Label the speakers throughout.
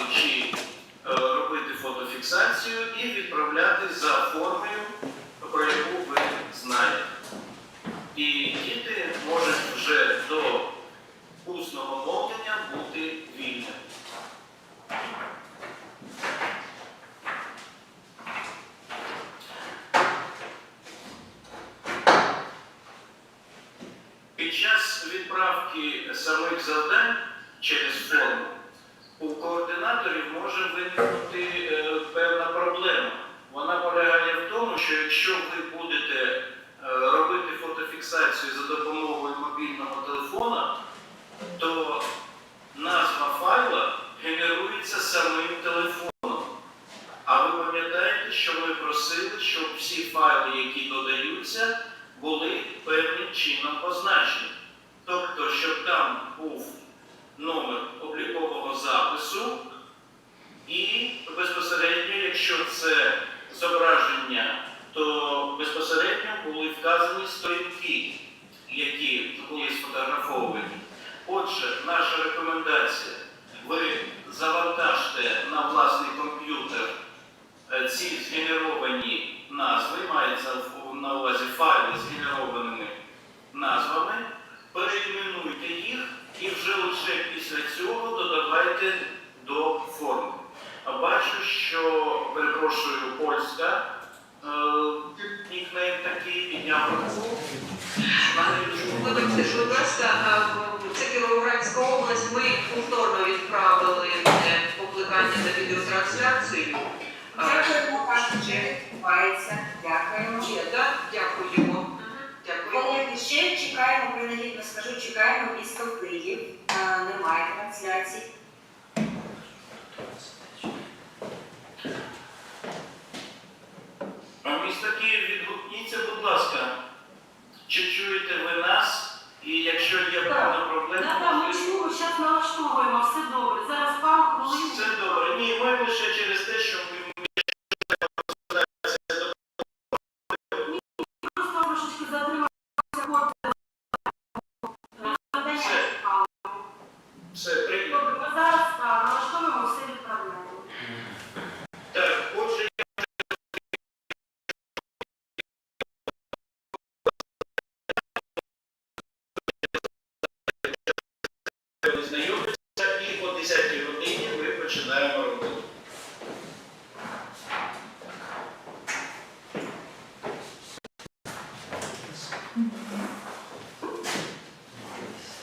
Speaker 1: приймати чи е, робити фотофіксацію і відправляти за формою, про яку ви знаєте. І діти можуть вже до усного мовлення бути вільними. Під час відправки самих завдань через форму може виникнути е, певна проблема. Вона полягає в тому, що якщо ви вказані сторінки, які були сфотографовані. Отже, наша рекомендація: ви завантажте на власний комп'ютер е, ці згенеровані назви, мається на увазі файли з генерованими назвами, переіменуйте їх і вже лише після цього додавайте
Speaker 2: Вибачте, будь ласка, а, в- це Кіровоградська область. Ми повторно відправили покликання на відеотрансляцію.
Speaker 3: Дякуємо, пане Джек. Відбувається. Дякуємо.
Speaker 2: Так? Дякуємо. Дякуємо.
Speaker 3: Колеги, ще чекаємо, принагідно скажу, чекаємо місто Київ. А, Немає трансляцій.
Speaker 1: А місто Київ відгукніться, будь ласка. Чи чуєте ви нас? Якщо є певна проблема,
Speaker 4: да, ми
Speaker 1: можливо,
Speaker 4: зараз налаштовуємо, все добре.
Speaker 1: 10 годині ми починаємо роботу.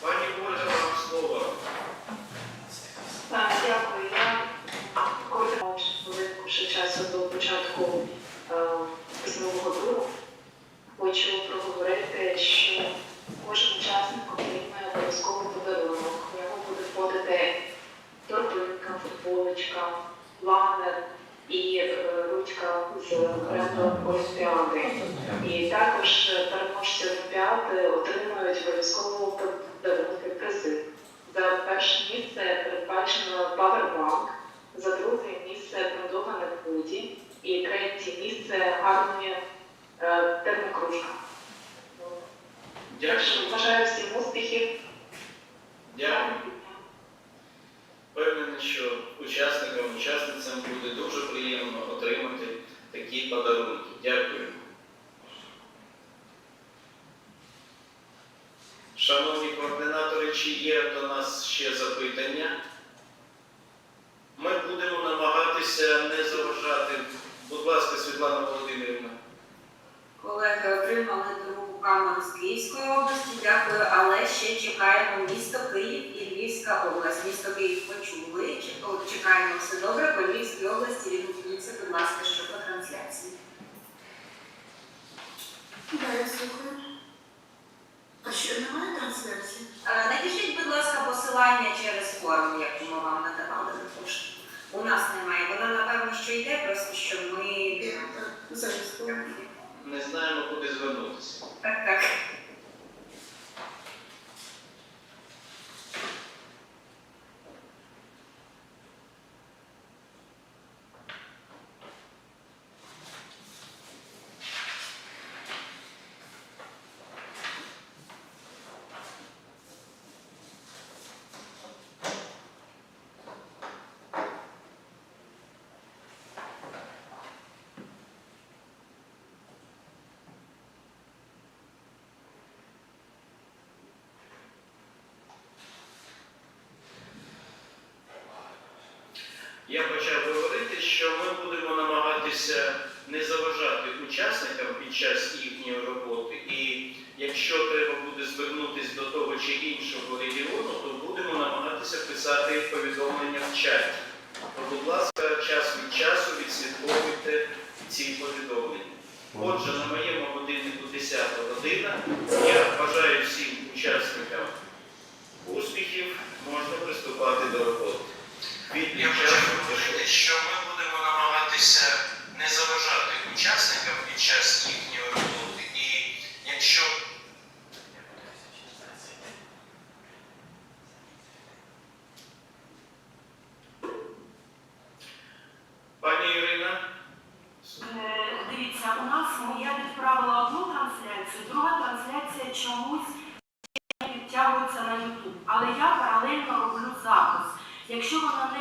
Speaker 1: Пані Ольга, вам слово.
Speaker 5: Так, дякую. Я хочу хвилинку ще часу до початку е, письмового туру. Хочу проговорити, що кожен учасник отримає обов'язковий подарунок. В ньому буде входити торбинка, футболочка, планер і е, ручка з бренду Олімпіади. І також е, переможці Олімпіади отримують обов'язково подарунки призи. За перше місце передбачено Powerbank, за друге місце продовгане худі і третє місце гарні е, термокружка.
Speaker 1: Дякую.
Speaker 5: бажаю всім успіхів.
Speaker 1: Дякую. Впевнений, що учасникам, учасницям буде дуже приємно отримати такі подарунки. Дякую. Шановні координатори, чи є до нас ще запитання? Ми будемо намагатися не заважати. Будь ласка, Світлана Володимирівна.
Speaker 3: Колеги отримали другу камеру з Київської області. Дякую, але ще чекаємо місто Київ і Львівська область. Місто Київ почули. Чекаємо все добре. По Львівській області відгукніться, будь ласка, що по трансляції.
Speaker 6: Да, я слухаю. А що немає трансляції?
Speaker 3: Е, Надішліть, будь ласка, посилання через форму, яку ми вам надавали на пошту. У нас немає. Вона напевно що йде, просто що ми.
Speaker 1: Не знаємо, куди звернутися.
Speaker 3: так, так.
Speaker 1: Що ми будемо намагатися не заважати учасникам під час їхньої роботи, і якщо треба буде звернутися до того чи іншого регіону, то будемо намагатися писати повідомлення в чаті. То, будь ласка, час від часу відслідковуйте ці повідомлення. Отже, на моєму годиннику 10 година. Я бажаю всім учасникам успіхів, можна приступати до роботи.
Speaker 7: Я хочу говорити, що ми будемо намагатися не заважати учасникам під час їхньої роботи. І якщо
Speaker 1: Пані Ірина,
Speaker 4: Е, Дивіться, у нас я відправила одну трансляцію, друга трансляція чомусь не підтягується на YouTube. Але я паралельно роблю запис. Якщо вона не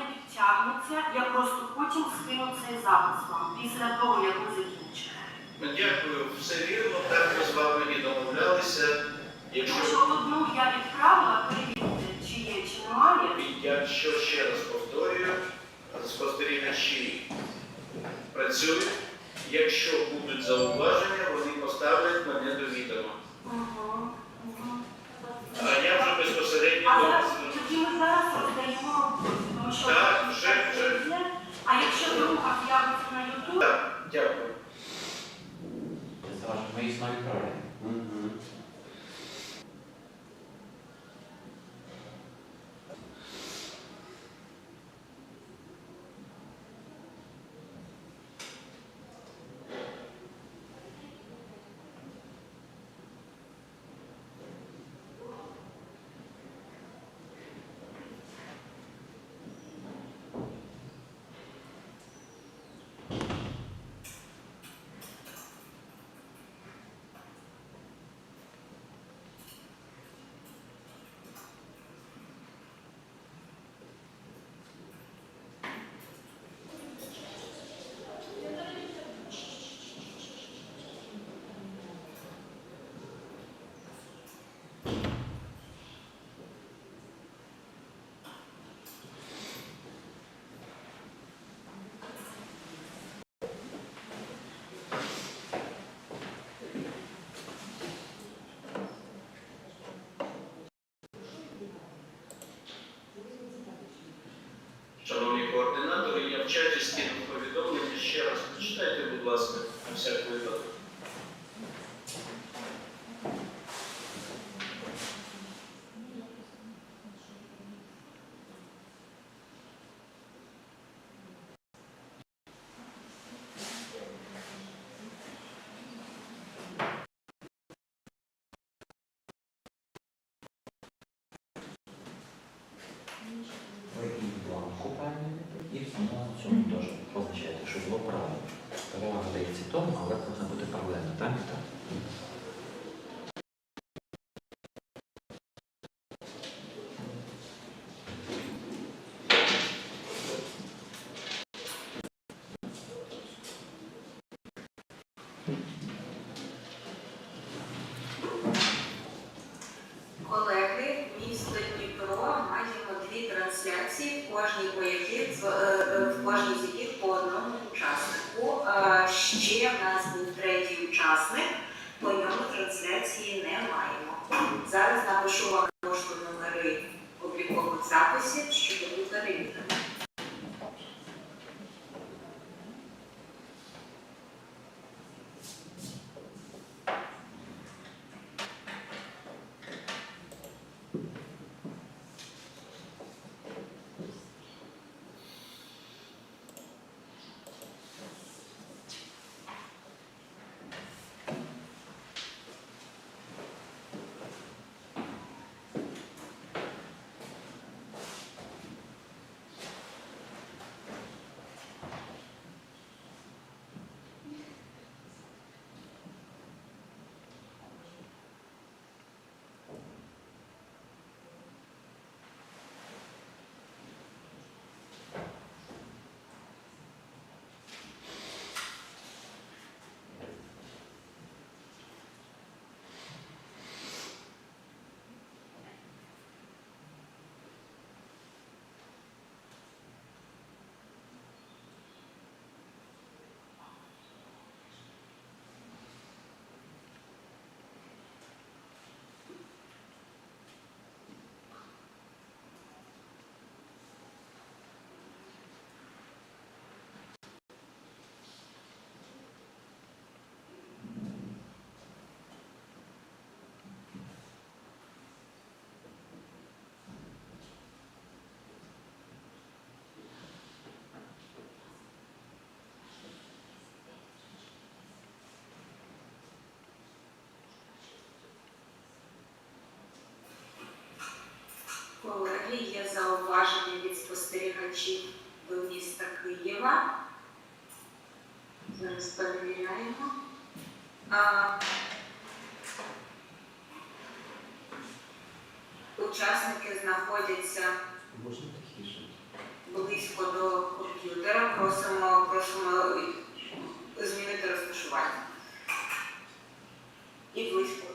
Speaker 1: дякую, все вірно, так ми з вами і домовлялися. Якщо
Speaker 4: одну я відправила, перевірте, чи є, чи немає.
Speaker 1: Якщо ще раз повторюю, спостерігачі працюють. Якщо будуть зауваження, вони поставлять мене до відома.
Speaker 4: Мгм, мгм.
Speaker 1: А я
Speaker 8: було. Перевага дається тому, але повинна бути паралельно, так і так.
Speaker 3: Колеги, місто Дніпро маємо дві трансляції, в е, е, кожній з яких по одному Ще в нас був третій учасник, по ньому трансляції не маємо. Зараз напишу вам пошту номери облікових записів, щоб ви перевірили. викладачів до міста Києва. Зараз перевіряємо. А, Учасники знаходяться близько до комп'ютера. Просимо, просимо змінити розташування. І близько.